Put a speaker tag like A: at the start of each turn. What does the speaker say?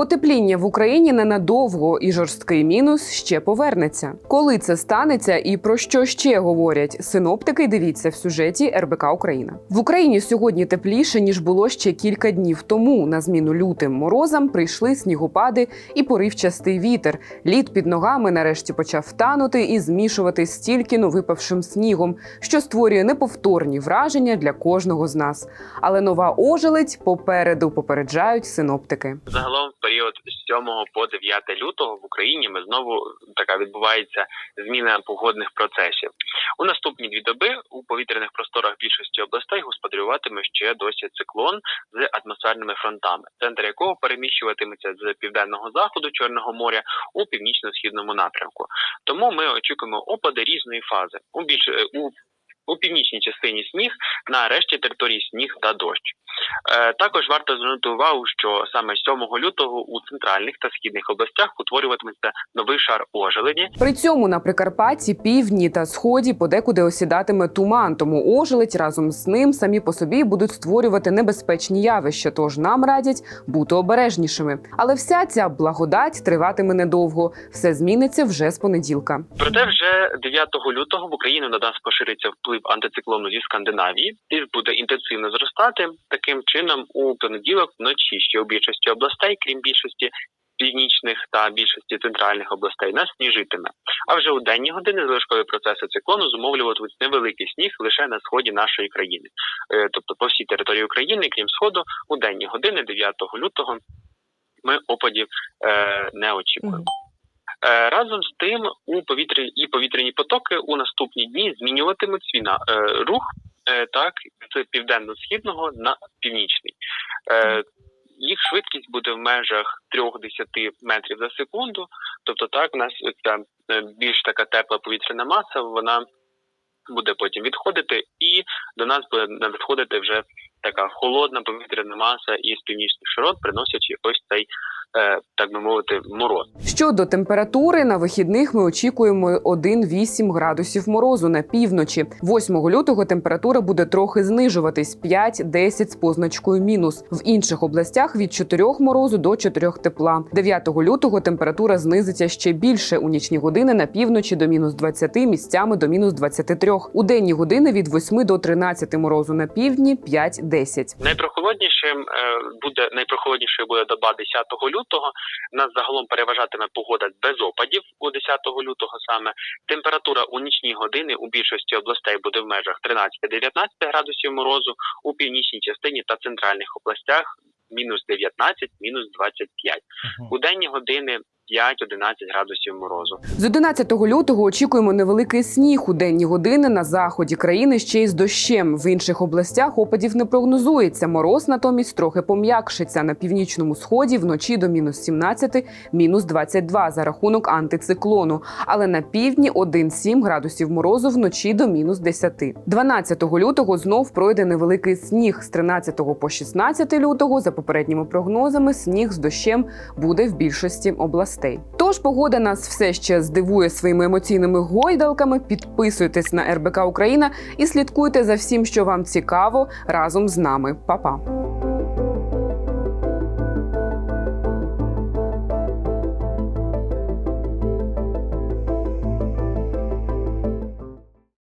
A: Потепління в Україні ненадовго і жорсткий мінус ще повернеться. Коли це станеться і про що ще говорять синоптики? Дивіться в сюжеті РБК Україна. В Україні сьогодні тепліше ніж було ще кілька днів тому. На зміну лютим морозам прийшли снігопади і поривчастий вітер. Лід під ногами нарешті почав танути і змішувати з тільки но випавшим снігом, що створює неповторні враження для кожного з нас. Але нова ожеледь попереду попереджають синоптики.
B: Загалом період з 7 по 9 лютого в Україні ми знову така відбувається зміна погодних процесів. У наступні дві доби у повітряних просторах більшості областей господарюватиме ще досі циклон з атмосферними фронтами, центр якого переміщуватиметься з південного заходу Чорного моря у північно-східному напрямку. Тому ми очікуємо опади різної фази. У більш у у північній частині сніг, на решті території сніг та дощ. Е, також варто звернути увагу, що саме 7 лютого у центральних та східних областях утворюватиметься новий шар ожеледі,
A: При цьому на Прикарпатті, півдні та сході подекуди осідатиме туман, тому ожеледь разом з ним самі по собі будуть створювати небезпечні явища. Тож нам радять бути обережнішими. Але вся ця благодать триватиме недовго. Все зміниться вже з понеділка.
B: Проте вже 9 лютого в Україну на нас пошириться вплив антициклону зі Скандинавії. Тиск буде інтенсивно зростати. Таким чином, у понеділок вночі ще у більшості областей, крім більшості північних та більшості центральних областей, нас сніжитиме. А вже у денні години залишкові процеси циклону зумовлюватимуть невеликий сніг лише на сході нашої країни, Е, тобто по всій території України, крім сходу, у денні години 9 лютого ми опадів е, не очікуємо. Е, Разом з тим, у повітрі і повітряні потоки у наступні дні змінюватимуть свій на- е, рух е, так з південно-східного на північний. Їх швидкість буде в межах 3-10 метрів за секунду. Тобто, так, у нас ця більш така тепла повітряна маса, вона буде потім відходити, і до нас буде надходити вже така холодна повітряна маса із північних широт, приносячи ось цей, так би мовити, мороз.
A: Щодо температури, на вихідних ми очікуємо 1-8 градусів морозу на півночі. 8 лютого температура буде трохи знижуватись 5-10 з позначкою мінус. В інших областях від 4 морозу до 4 тепла. 9 лютого температура знизиться ще більше у нічні години на півночі до мінус 20, місцями до мінус 23. У денні години від 8 до 13 морозу на півдні 5-10.
B: Найпрохолоднішим е, буде найпрохолоднішою буде доба 10 лютого. Нас загалом переважатиме погода без опадів у 10 лютого саме. Температура у нічні години у більшості областей буде в межах 13-19 градусів морозу, у північній частині та центральних областях мінус 19, мінус 25. У денні години 5-11 градусів морозу.
A: З 11 лютого очікуємо невеликий сніг у денні години на заході країни ще й з дощем. В інших областях опадів не прогнозується. Мороз натомість трохи пом'якшиться на північному сході вночі до мінус 17, мінус 22 за рахунок антициклону. Але на півдні 1-7 градусів морозу вночі до мінус 10. 12 лютого знов пройде невеликий сніг. З 13 по 16 лютого, за попередніми прогнозами, сніг з дощем буде в більшості областей. Тож погода нас все ще здивує своїми емоційними гойдалками. Підписуйтесь на РБК Україна і слідкуйте за всім, що вам цікаво разом з нами. Па-па!